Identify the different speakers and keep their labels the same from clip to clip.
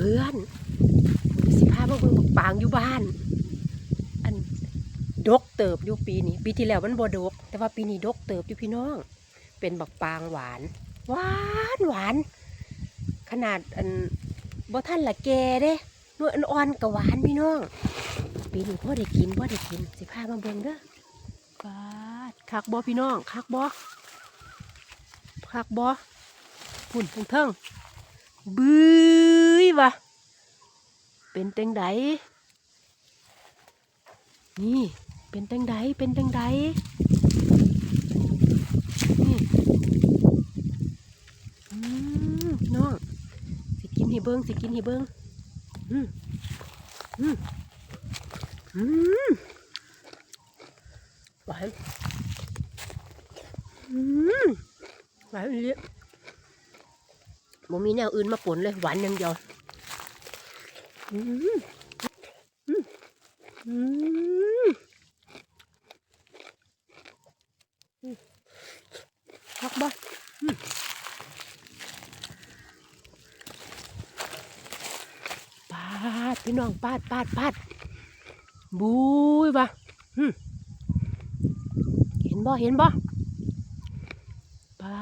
Speaker 1: เพื่อนสิพามาเบิ่งบักปางอยู่บ้าน อันดกเติบอยู่ปีนี้ ปีที่แล้วมันบ่ดก แต่ว่าปีนี้ดกเติบอยู่พี่น้อง เป็นบักปางหวาน หวานหวาน ขนาดอันบ่ท่านละแกเด้น่วยอ่อนๆก็หวานพี่น้อง ปีนี้พ่อได้กินพ่อได้กิน สิพามาเบิ่งเด้อปาดคักบ่พี่น้องคักบ่คักบ่พุ่นเทิงๆบื้ยวะ เป็นจังไดนี่เป็นจังไดเป็นจังไดนี่อืมน้องสิกินให้เบิ่งสิกินให้เบิ่งอืมอืมอืมหวานอืมหวานเยอะบ่มีแนวอื่นมาปนเลยหวานอย่างเดียว พักบ่อืมปาด พี่น้องปาดปาดปาดบุยว่ะหึเห็นบ่เห็นบ่ปา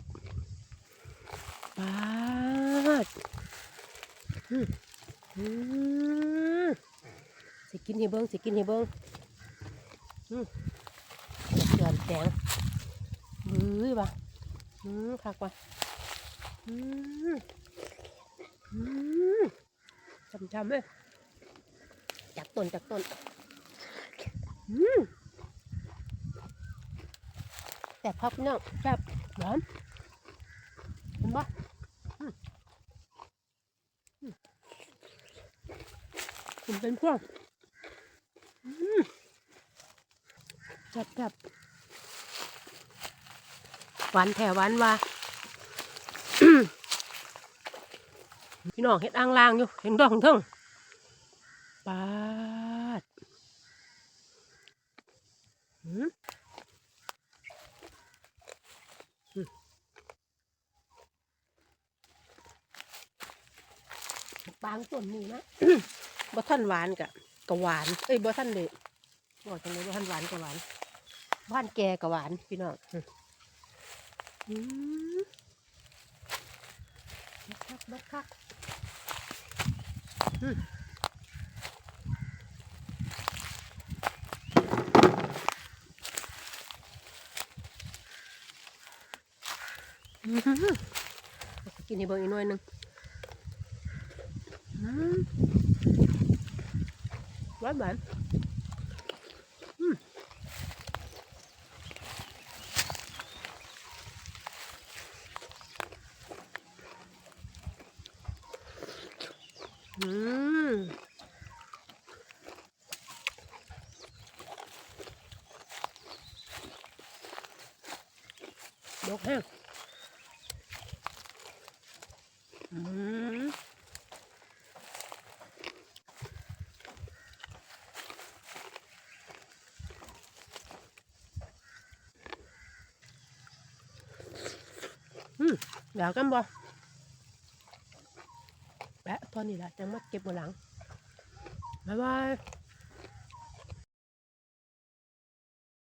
Speaker 1: ดปาด สิกินให้เบิ้งสิกินให้เบิ้งหึเดือนแสงบุยว่ะอืมคักว่ะอืมอืมจำเลยจากต้นจากต้นแซ่บครับพี่น้องแซ่บหวานเห็นปะอืมอืม กินเป็นพวงอืมแบแซ่บหวานแถวหวานว่าพี่น้องเห็ดอ่างลางอยู่เห็นดอกของเทิงปาดหืมอืมปางต้นนี้นะ บ่ท่านหวานกะกะหวาน เอ้ยบ่ท่านเลยบอกจังเลยบ่ท่านหวานกะหวานบ้านแกกะหวานพี่น้องบักคักบักคักกินให้เบิ่งอีกหน่อยนึงอืม หวานหวานอืมอืมดอกแห้ง อืมอืม เดี๋ยวกันบ่แปะตอนนี้แหละจะมาเก็บมาหลังบ๊ายบาย